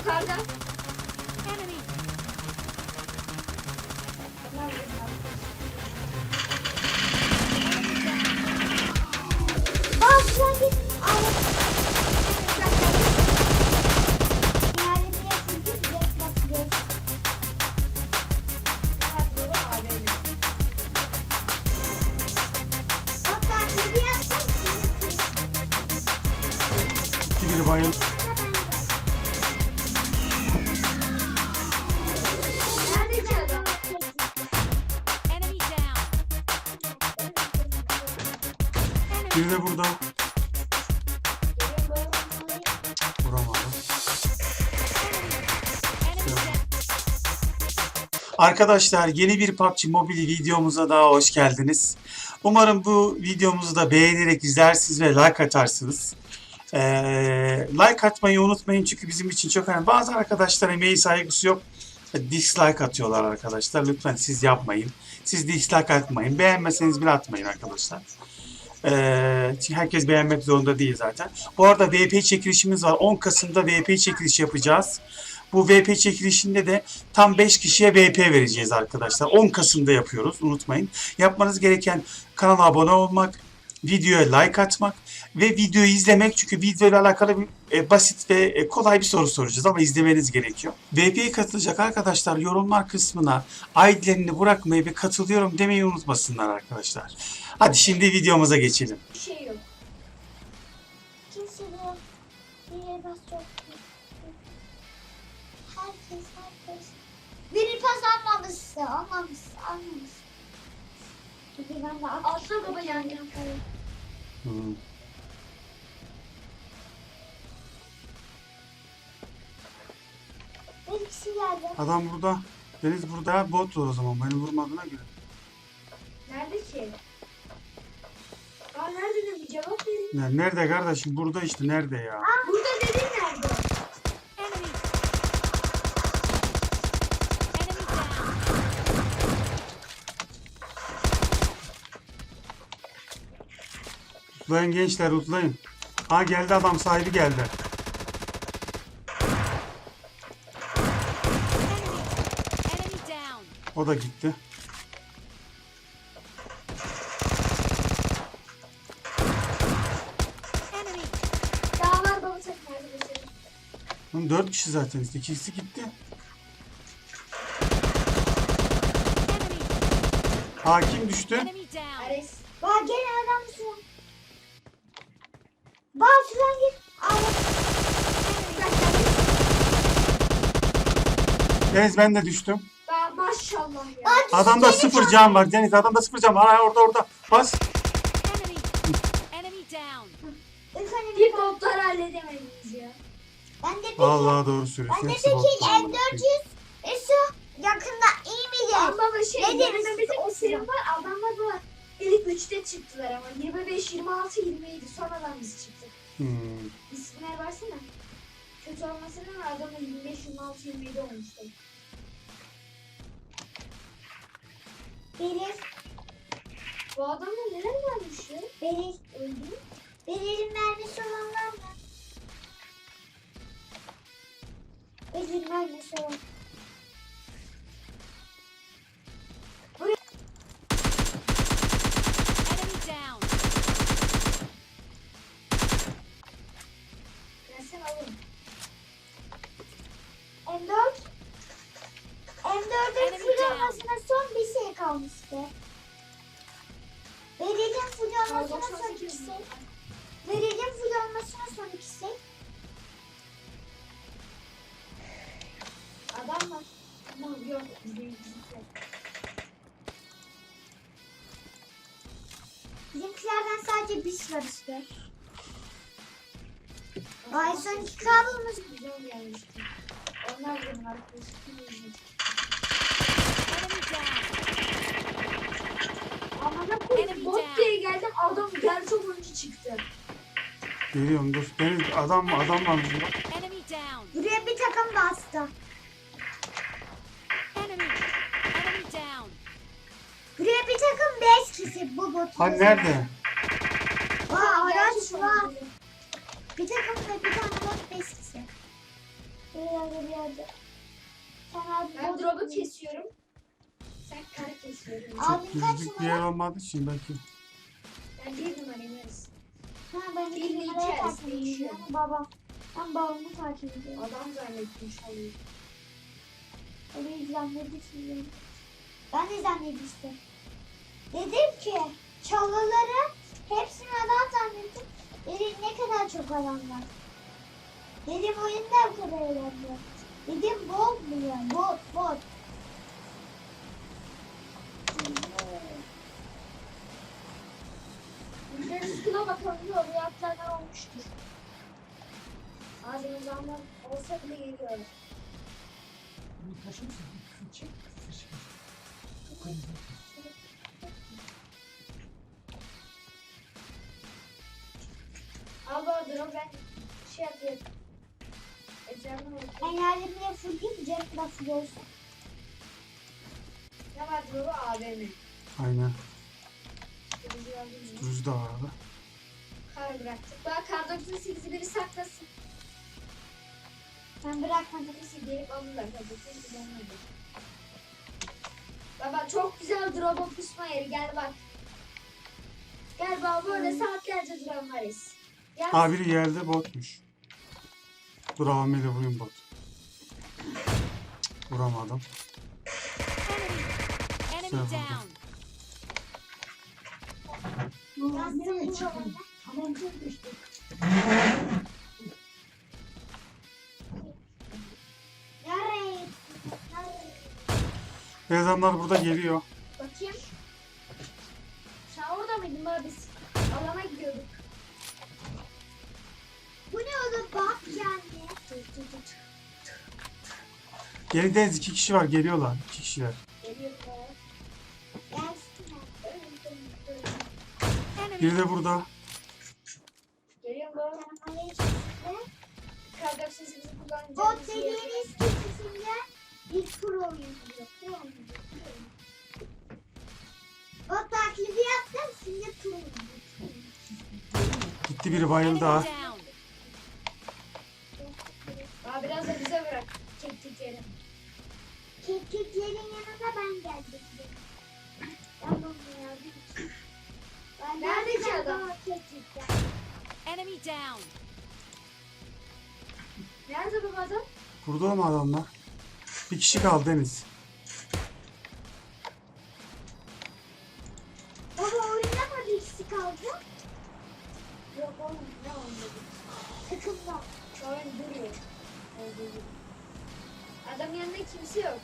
Yukarıda. Aa şuradan git. Aa. Arkadaşlar yeni bir PUBG Mobile videomuza daha hoş geldiniz. Umarım bu videomuzu da beğenerek izlersiniz ve like atarsınız. Ee, like atmayı unutmayın çünkü bizim için çok önemli. Bazı arkadaşlar emeği saygısı yok. Dislike atıyorlar arkadaşlar. Lütfen siz yapmayın. Siz dislike atmayın. Beğenmeseniz bile atmayın arkadaşlar. Ee, herkes beğenmek zorunda değil zaten. Bu arada VP çekilişimiz var. 10 Kasım'da VP çekiliş yapacağız. Bu VP çekilişinde de tam 5 kişiye VP vereceğiz arkadaşlar. 10 Kasım'da yapıyoruz unutmayın. Yapmanız gereken kanala abone olmak, videoya like atmak ve videoyu izlemek. Çünkü videoyla alakalı bir, e, basit ve e, kolay bir soru soracağız ama izlemeniz gerekiyor. VP'ye katılacak arkadaşlar yorumlar kısmına ID'lerini bırakmayı ve katılıyorum demeyi unutmasınlar arkadaşlar. Hadi şimdi videomuza geçelim. Bir şey yok. Kimse de bir yere Biri pas almamışsa almamışsa almamışsa. Çünkü ben de Atla baba yani. Hmm. Bir kişi geldi. Adam burada. Deniz burada. Bot var o zaman. Beni vurmadığına göre. Nerede ki? Aa nerede de bir cevap verin. Ne- Nerede kardeşim? Burada işte. Nerede ya? Burada dedin nerede? Utlayın gençler utlayın. Ha geldi adam sahibi geldi. O da gitti. Lan dört kişi zaten. İkisi gitti. Hakim düştü. Bak gene adam şuradan git. Aa. Deniz ben de düştüm. Maşallah ya. Bak, Adamda sıfır can var. Deniz adamda sıfır can var. Ha orada orada. Bas. Enemy. Enemy down. Bir botları halledemediniz ya. Ben de peki. Vallahi doğru söylüyorsun. Ben de Hepsi peki bot. M400 Esu yakında iyi midir? Ama baba şey Ne yanında bizim o serum var adamlar var. İlk üçte çıktılar ama 25, 26, 27 sonradan biz çıktık. Hmm. İsimler versene. Kötü olmasına adamlar 25, 26, 27 olmuştu. Belir, Bu adamlar neler varmış ya? Belir öldü. Belir'in mermisi olan var mı? Belir mermisi olan. M4'ün Enemy full down. olmasına son bir şey kalmıştı. Belir'in full olmasına son 98 ikisi. Belir'in full olmasına son ikisi. Adam var. Yok. Bizimkiler. Bizimkilerden sadece biz var işte. Ay son iki kabloumuz Güzel gelmişti. Onlar benim arkadaşım. Enemy down. Ama ne Enemy koyayım? Bot down. diye geldim adam gerçek oyuncu çıktı. Geliyorum dur. Deniz adam adam var burada. Enemy down. Buraya bir takım bastı. Enemy. Enemy down. Buraya bir takım beş kişi bu bot. Hani nerede? Aa araç var. Bir takım da bir tane bot beş kişi. Buralarda bir yerde. Sen abi Ben drop'u kesiyorum. Abi Çok kaç düzlük bir numara? yer olmadığı için belki. Ben bir numarayım. Ha ben Bir iki numaraya arası takip değişiyor. ediyorum. Babam. Ben babamı takip ediyorum. Adam zannettim çalıyı. Öyle zannedip şimdi. Ben de zannetmiştim. Dedim ki çalıları hepsini adam zannettim. Dedim ne kadar çok adam var. Dedim oyunda bu kadar adam var. Dedim bot mu ya? Bot olmuştur. Ağzımız zaman olsa bile geliyor. Al bana drone ben şey yapayım. Ecranına Ben bakayım. yardımıyla full değil mi? Cep de full olsun. Ne var drone'u AVM. Aynen. Durucu da vardı. Kar bıraktık. Bak kar 98'i biri saklasın. Ben bırakmadım. Birisi gelip alırlar. Kar 98'i almadı. Baba çok güzel drone'un pusma yeri. Gel bak. Gel baba böyle saatlerce drone varız. Gel. Ha biri yerde botmuş. Dur Ahmet'e vurayım bot. Vuramadım. Enemy down. Nereye çıktın? Adamlar burada geliyor. Bakayım. Sen orada mıydın baba biz? Alana gidiyorduk. Bu ne oğlum bak yani. Geride iki kişi var geliyorlar. İki kişiler. Geliyor baba. Gelsinler. Enemy. Biri de burada. 98'i kullanacağız. Bot dediğiniz kişisinde bir pro oyuncu. Bot taklidi yaptım şimdi. Gitti biri bayıldı ha. Nerede bu adam? Burada mı adamlar? Bir kişi kaldı Deniz. Baba oyunda mı bir ikisi kaldı? Yok oğlum ne oldu? Takımda. An duruyor. Adam yanında kimse yok.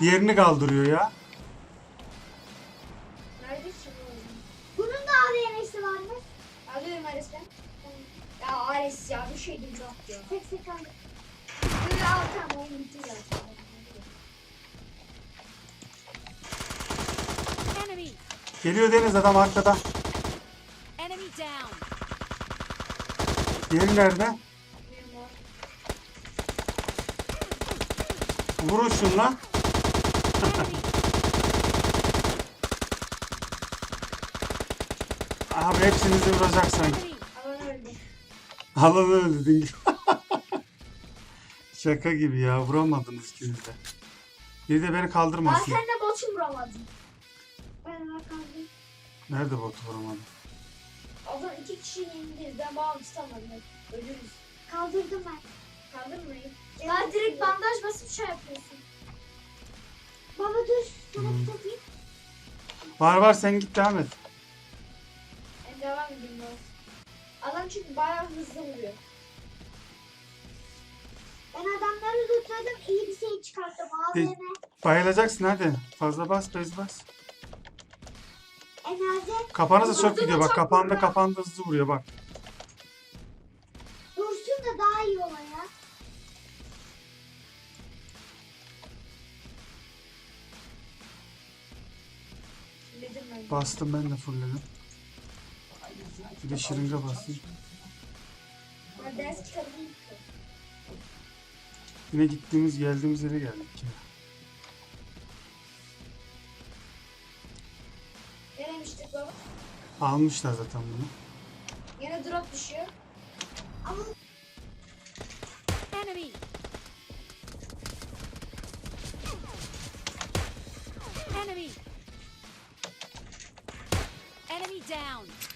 Diğerini kaldırıyor ya. Nerede adam? Bunun da AVM'si varmış. Alıyorum Ares ben. Ya Ares ya bir şeydim çok ya. Tek tek aldı. Böyle al tamam oyun bitti zaten. Enemy. Geliyor Deniz adam arkada. Enemy down. Diğeri nerede? Vurun şunla. Enemy. Abi hepsinizi vuracak sanki. Alan öldü dingil. Şaka gibi ya vuramadınız ikiniz de. Biri de beni Aa kaldırmasın. sen de botu vuramadın. Ben kaldım. Nerede botu vuramadım? Adam iki kişi yenildi. Ben bağım tutamadım. Ölürüz. Kaldırdım ben. Kaldırmayın. Daha direkt bandaj basıp şey yapıyorsun. Baba dur. Sana Hmm. bir. Var var sen git devam et. Ben devam edeyim boss. Adam çünkü bayağı hızlı vuruyor. Ben adamları tutladım. iyi bir şey çıkarttım. AVM. Bayılacaksın hadi. Fazla bas bez bas. Enerji. Kapanırsa çok Vurdu gidiyor da bak çok kapağında kapağında hızlı vuruyor bak. Dursun da daha iyi ola ya. Bastım ben de fullledim. Bir de şırınga basayım. Yine gittiğimiz geldiğimiz yere geldik ya. Denemiştik baba. Almışlar zaten bunu. Yine drop düşüyor. Ama Enemy. Enemy. Enemy down.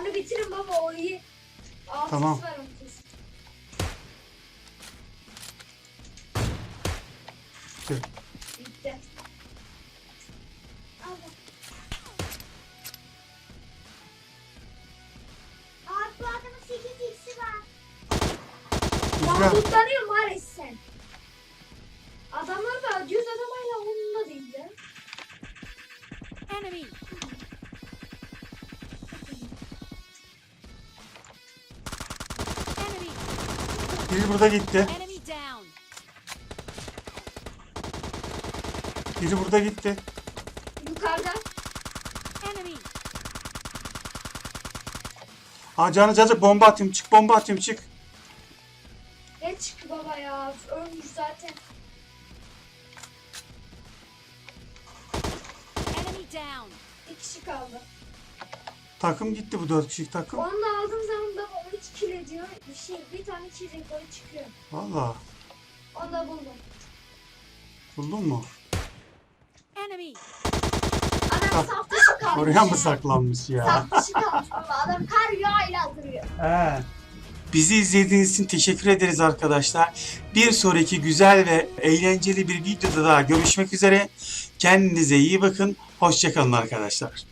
Onu bitirin baba o iyi. Altı Tamam. var onun kesin. Bitti. Bitti. Al bak. Abi bu adamın 8 x'i var. Daha Güzel. tutlanıyor mu Ares sen? Adamlar da düz adamayla onun da değil de. Enemy. Enemy. Biri burada gitti. Biri burada gitti. Yukarıda. Enemy. Aa canı canı bomba atayım çık bomba atayım çık. Ne çıktı baba ya? Ölmüş zaten. Enemy down. Bir kişi kaldı. Takım gitti bu dört kişilik takım. Onu da aldığım zaman da 13 kill ediyor. Bir şey, bir tane çiçek böyle çıkıyor. Valla. Onu da buldum. Buldun mu? Enemy. Adam saf dışı kalmış. Oraya mı saklanmış ya? Saf dışı kalmış baba. Adam kar yağıyla duruyor. He. Bizi izlediğiniz için teşekkür ederiz arkadaşlar. Bir sonraki güzel ve eğlenceli bir videoda daha görüşmek üzere. Kendinize iyi bakın. Hoşçakalın arkadaşlar.